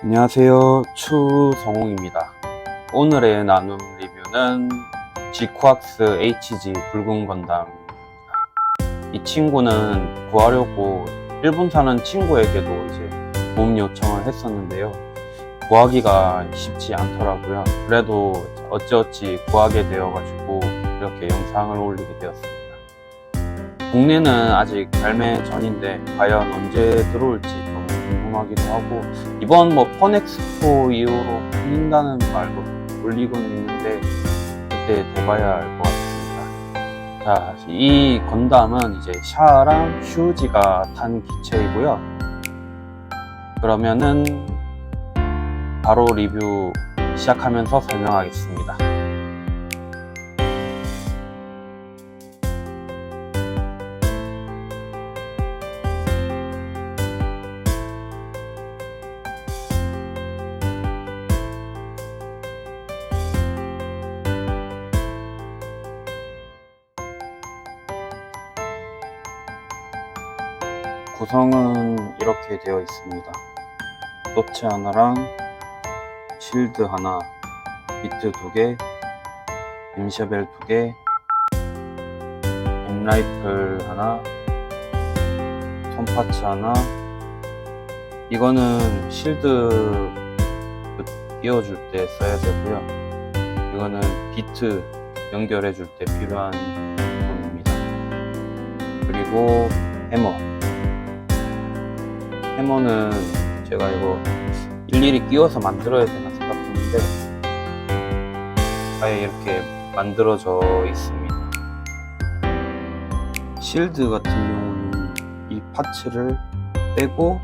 안녕하세요. 추성웅입니다. 오늘의 나눔 리뷰는 지코악스 HG 붉은 건담입니다. 이 친구는 구하려고 일본 사는 친구에게도 이제 도움 요청을 했었는데요. 구하기가 쉽지 않더라고요. 그래도 어찌어찌 구하게 되어가지고 이렇게 영상을 올리게 되었습니다. 국내는 아직 발매 전인데 과연 언제 들어올지 궁금하기도 하고 이번 뭐 펀엑스포 이후로 풀린다는 말도 올리고는 있는데 그때 돼봐야 알 것 같습니다. 자, 이 건담은 이제 샤랑 슈지가 탄 기체이고요. 그러면은 바로 리뷰 시작하면서 설명하겠습니다. 구성은 이렇게 되어 있습니다. 노체 하나랑 실드 하나, 비트 두 개, 엠샤벨 두 개, 엠라이플 하나, 손파츠 하나. 이거는 실드 그 끼워줄 때 써야 되고요. 이거는 비트 연결해 줄 때 필요한 부분입니다. 그리고 해머. 해머는 제가 이거 일일이 끼워서 만들어야 되나 생각했는데 아예 이렇게 만들어져 있습니다. 실드 같은 경우는 이 파츠를 빼고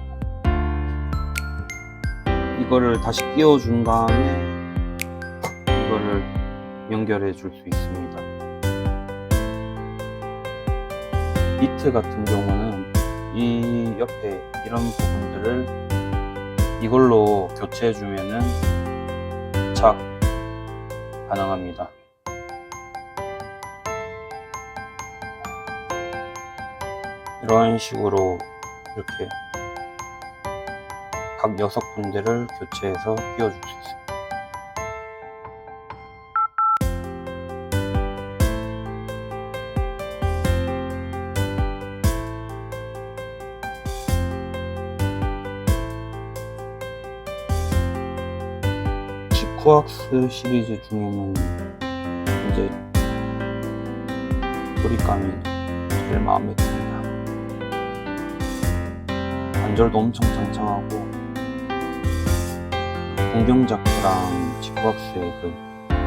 이거를 다시 끼워준 다음에 이거를 연결해 줄 수 있습니다. 비트 같은 경우는 이 옆에 이런 부분들을 이걸로 교체해 주면은 착 가능합니다. 이런 식으로 이렇게 각 여섯 군데를 교체해서 끼워줄 수 있습니다. 지코악스 시리즈 중에는 이제 소리감이 제일 마음에 듭니다. 관절도 엄청 장창하고 공경자크랑 지코악스의 그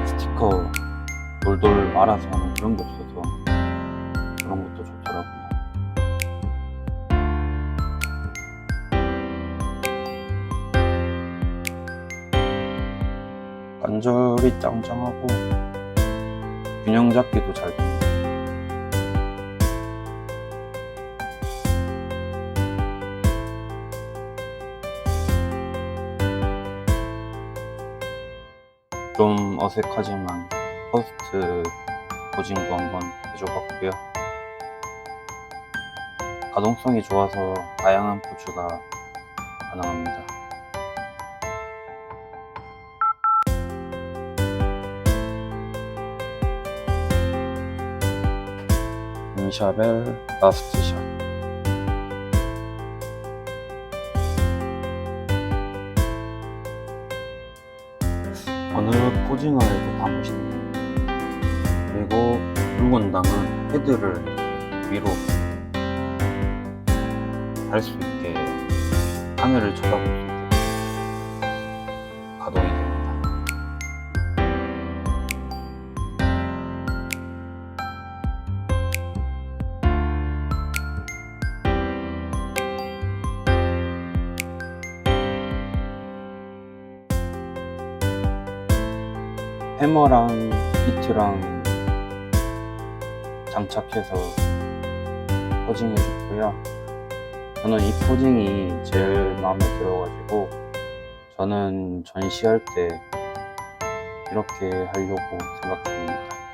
스티커 돌돌 말아서 하는 그런 게 없어서 관절이 짱짱하고 균형 잡기도 잘 됩니다. 좀 어색하지만 퍼스트 포징도 한번 해줘봤고요. 가동성이 좋아서 다양한 포즈가 가능합니다. 인샤벨 라스트 샷. 어느 포징을 해도 다 멋있네요 그리고 붉은당은 헤드를 위로 달 수 있게 하늘을 쳐다볼 수 해머랑 비트랑 장착해서 포징해줬고요. 저는 이 포징이 제일 마음에 들어가지고 저는 전시할 때 이렇게 하려고 생각 중입니다.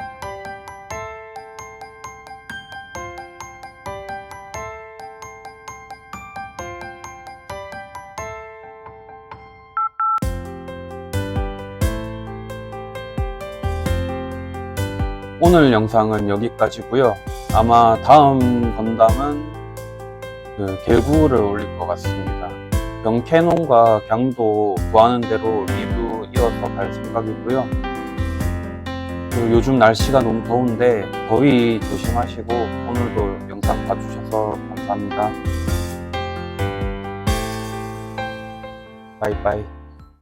오늘 영상은 여기까지고요. 아마 다음 건담은 그 개구를 올릴 것 같습니다. 병캐논과 강도 구하는 대로 리뷰 이어서 갈 생각이고요. 그 요즘 날씨가 너무 더운데 더위 조심하시고 오늘도 영상 봐주셔서 감사합니다. 바이바이.